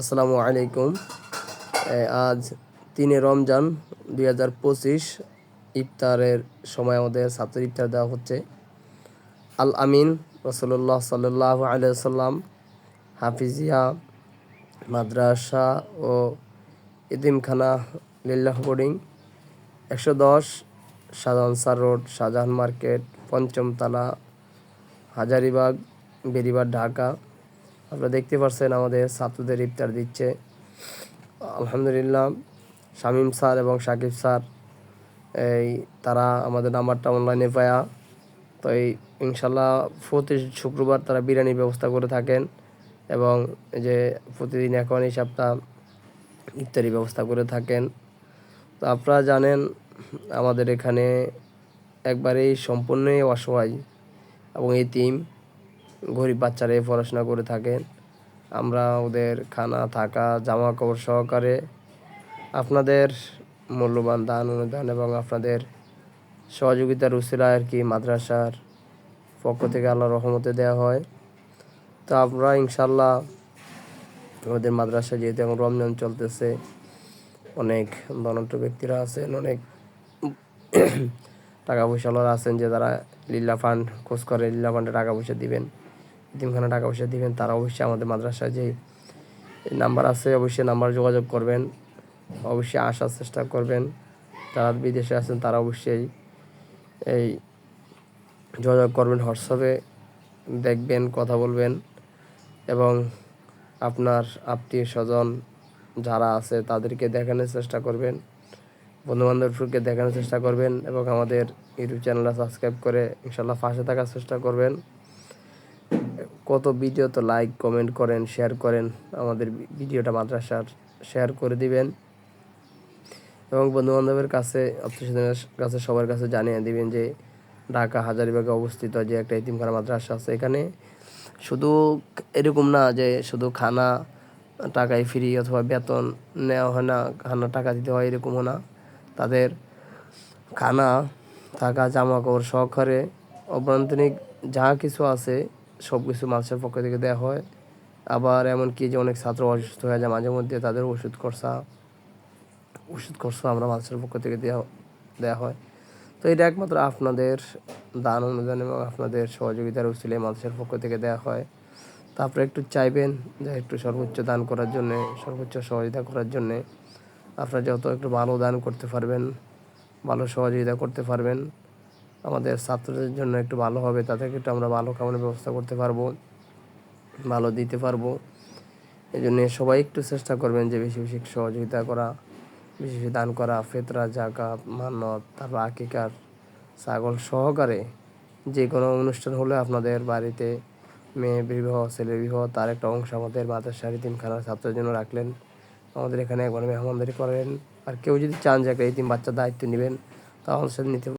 আসসালামু আলাইকুম। আজ তিনে রমজান দুই হাজার পঁচিশ, ইফতারের সময় আমাদের ছাত্র ইফতার দেওয়া হচ্ছে। আল আমিন রসল্লাহ সাল্লাহ আলিয়াল্লাম হাফিজিয়া, মাদ্রাসা ও ইতিমখানা লিল্লাহ বোর্ডিং, একশো দশ শাহজাহান সার রোড, শাহজাহান মার্কেট, পঞ্চমতলা, হাজারিবাগ বেরিবাগ ঢাকা। আপনারা দেখতে পাচ্ছেন আমাদের ছাত্রদের ইফতার দিচ্ছে। আলহামদুলিল্লাহ, শামীম স্যার এবং সাকিব স্যার, এই তারা আমাদের নাম্বারটা অনলাইনে পায়া। তো এই ইনশাল্লাহ প্রতি শুক্রবার তারা বিরিয়ানির ব্যবস্থা করে থাকেন এবং যে প্রতিদিন এখন এই সপ্তাহ ইফতারি ব্যবস্থা করে থাকেন। তো আপনারা জানেন, আমাদের এখানে একবারেই সম্পূর্ণই অসহায় এবং এই টিম গরিব বাচ্চারা পড়াশোনা করে থাকেন আমরা ওদের খানা, থাকা জামা কাপড় সহকারে আপনাদের মূল্যবান দান, অনুদান এবং আপনাদের সহযোগিতার উসিলা আর কি মাদ্রাসার পক্ষ থেকে আল্লাহ রহমতে দেওয়া হয়। তো আমরা ইনশাল্লাহ আমাদের মাদ্রাসা যেহেতু এখন রমজান চলতেছে, অনেক ধনট্য ব্যক্তিরা আছেন, অনেক টাকা পয়সাওয়ালা আছেন যে তারা লিল্লা ফান্ড খোঁজ করে লিল্লা ফান্ডে টাকা পয়সা দিবেন। ইতিমখানা টাকা পয়সা দিবেন, তারা অবশ্যই আমাদের মাদ্রাসায় যে নাম্বার আছে, অবশ্যই নাম্বার যোগাযোগ করবেন। অবশ্যই আসার চেষ্টা করবেন। যারা বিদেশে আছেন, তারা অবশ্যই এই যোগাযোগ করবেন হোয়াটসঅ্যাপে দেখবেন, কথা বলবেন এবং আপনার আত্মীয় স্বজন যারা আছে, তাদেরকে দেখানোর চেষ্টা করবেন। বন্ধুবান্ধবকে দেখানোর চেষ্টা করবেন এবং আমাদের ইউটিউব চ্যানেলটা সাবস্ক্রাইব করে, ইনশাল্লাহ পাশে থাকার চেষ্টা করবেন। কত ভিডিও তো লাইক কমেন্ট করেন শেয়ার করেন, আমাদের ভিডিওটা মাদ্রাসার শেয়ার করে দিবেন। এবং বন্ধুবান্ধবের কাছে, আত্মীয়স্বজনের কাছে, সবার কাছে জানিয়ে দিবেন যে ঢাকা হাজারিবাগে অবস্থিত যে একটা ইতিমখানা মাদ্রাসা আছে। এখানে শুধু এরকম না যে শুধু খানা, টাকায় ফ্রি অথবা বেতন নেওয়া হয় না খানা টাকা দিতে হয় এরকমও না। তাদের খানা, থাকা জামা কাপড় সহকারে অভ্যন্তরীণ যা কিছু আছে সব কিছু মানুষের পক্ষ থেকে দেওয়া হয়। আবার এমনকি যে অনেক ছাত্র অসুস্থ হয়ে যায় মাঝে মধ্যে তাদের ওষুধ খরচা ওষুধ খরচা আমরা মানুষের পক্ষ থেকে দেওয়া দেওয়া হয়। তো এটা একমাত্র আপনাদের দান, অনুদান এবং আপনাদের সহযোগিতার উচিলে মানুষের পক্ষ থেকে দেওয়া হয়। তারপরে একটু চাইবেন যে একটু সর্বোচ্চ দান করার জন্যে, সর্বোচ্চ সহযোগিতা করার জন্যে আপনারা যত একটু ভালো দান করতে পারবেন, ভালো সহযোগিতা করতে পারবেন আমাদের ছাত্রদের জন্য একটু ভালো হবে, তাদেরকে একটু আমরা ভালো খাবারের ব্যবস্থা করতে পারব, ভালো দিতে পারব। এই জন্য সবাই একটু চেষ্টা করবেন যে বেশি বেশি সহযোগিতা করা, বেশি বেশি দান করা, ফেতরা, জাকাত, মান্নত, তারপর আকিকার, ছাগল সহকারে যে কোনো অনুষ্ঠান হলে আপনাদের বাড়িতে মেয়ে বিবাহ, ছেলে বিবাহ, তার একটা অংশ আমাদের মাদ্রাসার ইতিমখানার ছাত্রের জন্য রাখলেন। আমাদের এখানে একবার মেহমানদারি করেন। আর কেউ যদি চান যে একটা ইতিম বাচ্চার দায়িত্ব নেবেন, তাহলে সে নিতে